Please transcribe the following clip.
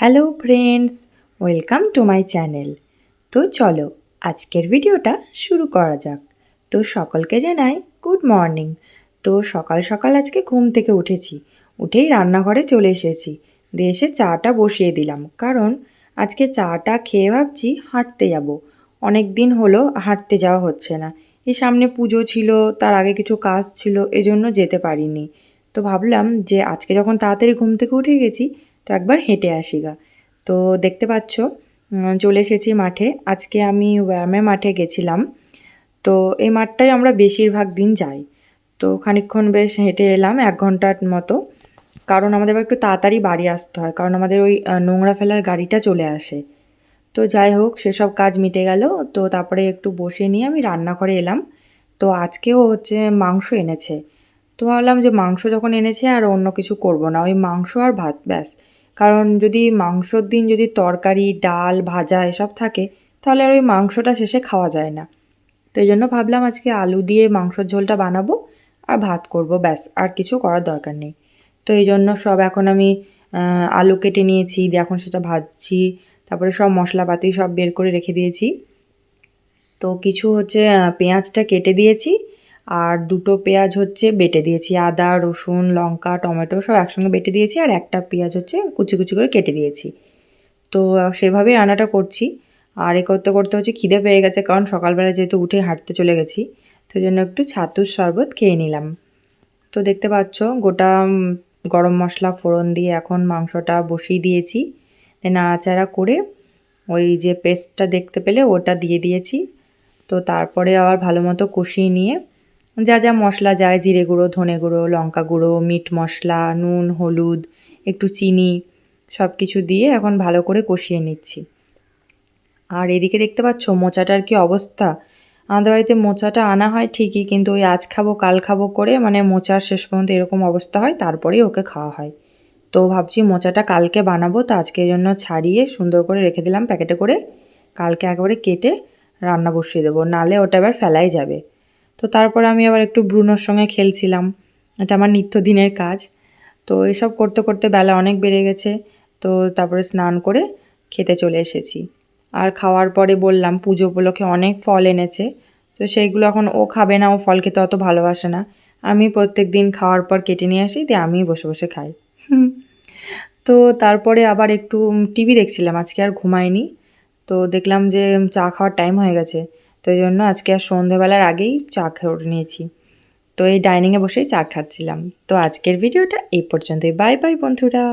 Hello friends, welcome to my channel. তো চলো, আজকের ভিডিওটা শুরু করা যাক। তো সকলকে জানাই গুড মর্নিং। তো সকাল সকাল আজকে ঘুম থেকে উঠেছি। উঠেই রান্নাঘরে চলে এসেছি। দিয়ে এসে চাটা বসিয়ে দিলাম। কারণ আজকে চাটা খেয়ে ভাবছি হাঁটতে যাব। অনেক দিন হলো হাঁটতে যাওয়া হচ্ছে না। এই সামনে পুজো ছিল, তার আগে কিছু কাজ ছিল, এজন্য যেতে পারিনি। তো ভাবলাম যে আজকে যখন তাড়াতাড়ি ঘুম থেকে উঠে গেছি তো একবার হেঁটে আসি গা তো দেখতে পাচ্ছ চলে এসেছি মাঠে। আজকে আমি ব্যায়ামের মাঠে গেছিলাম। তো এই মাঠটাই আমরা বেশিরভাগ দিন যাই। তো খানিকক্ষণ বেশ হেঁটে এলাম, এক ঘণ্টার মতো। কারণ আমাদের একটু তাড়াতাড়ি বাড়ি আসতে হয়। কারণ আমাদের ওই নোংরা ফেলার গাড়িটা চলে আসে। তো যাই হোক, সেসব কাজ মিটে গেল। তো তারপরে একটু বসে নিয়ে আমি রান্নাঘরে এলাম। তো আজকেও হচ্ছে মাংস এনেছে। তো ভাবলাম যে মাংস যখন এনেছে আর অন্য কিছু করব না। ওই মাংস আর ভাত, ব্যাস। কারণ যদি মাংসর দিন যদি তরকারি, ডাল, ভাজা এসব থাকে, তাহলে আর ওই মাংসটা শেষে খাওয়া যায় না। তো এই জন্য ভাবলাম আজকে আলু দিয়ে মাংসর ঝোলটা বানাবো আর ভাত করব, ব্যাস, আর কিছু করার দরকার নেই। তো এই জন্য সব এখন আমি আলু কেটে নিয়েছি, দিয়ে এখন সেটা ভাজছি, তারপরে সব মশলাপাতি সব বের করে রেখে দিয়েছি। তো কিছু হচ্ছে পেঁয়াজটা কেটে দিয়েছি আর দুটো পেঁয়াজ হচ্ছে বেটে দিয়েছি। আদা, রসুন, লঙ্কা, টমেটো সব একসঙ্গে বেটে দিয়েছি আর একটা পেঁয়াজ হচ্ছে কুচি কুচি করে কেটে দিয়েছি। তো সেভাবেই রান্নাটা করছি। আর এ করতে করতে হচ্ছে খিদে পেয়ে গেছে কারণ সকালবেলা যেহেতু উঠে হাঁটতে চলে গেছি এই জন্য একটু ছাতুর শরবত খেয়ে নিলাম। তো দেখতে পাচ্ছ, গোটা গরম মশলা ফোড়ন দিয়ে এখন মাংসটা বসিয়ে দিয়েছি। দিয়ে নাড়াচাড়া করে ওই যে পেস্টটা দেখতে পেলে ওটা দিয়ে দিয়েছি। তো তারপরে আবার ভালো মতো কষিয়ে নিয়ে যা যা মশলা যায়, জিরে গুঁড়ো, ধনে গুঁড়ো, লঙ্কা গুঁড়ো, মিট মশলা, নুন, হলুদ, একটু চিনি সব কিছু দিয়ে এখন ভালো করে কষিয়ে নিচ্ছি। আর এদিকে দেখতে পাচ্ছ মোচাটার কি অবস্থা? আমাদের বাড়িতে মোচাটা আনা হয় ঠিকই, কিন্তু ওই আজ খাব, কাল খাব করে মানে মোচার শেষ পর্যন্ত এরকম অবস্থা হয়, তারপরেই ওকে খাওয়া হয়। তো ভাবছি মোচাটা কালকে বানাবো, তো আজকের জন্য ছাড়িয়ে সুন্দর করে রেখে দিলাম প্যাকেটে করে, কালকে একেবারে কেটে রান্না বসিয়ে দেবো, নালে ওটা এবার ফেলাই যাবে। তো তারপরে আমি আবার একটু ব্রুনোর সঙ্গে খেলছিলাম। এটা আমার নিত্যদিনের কাজ। তো এসব করতে করতে বেলা অনেক বেড়ে গেছে। তো তারপরে স্নান করে খেতে চলে এসেছি। আর খাওয়ার পরে বললাম, পুজো উপলক্ষে অনেক ফল এনেছে। তো সেইগুলো এখন ও খাবে না, ও ফল খেতে অত ভালোবাসে না। আমি প্রত্যেক দিন খাওয়ার পর কেটে নিয়ে আসি, দিয়ে আমি বসে বসে খাই। তো তারপরে আবার একটু টিভি দেখছিলাম, আজকে আর ঘুমাইনি। তো দেখলাম যে চা খাওয়ার টাইম হয়ে গেছে। তো এই জন্য আজকে আর সন্ধেবেলার আগেই চা খেয়ে নিয়েছি। তো এই ডাইনিংয়ে বসেই চা খাচ্ছিলাম। তো আজকের ভিডিওটা এই পর্যন্তই। বাই বাই বন্ধুরা।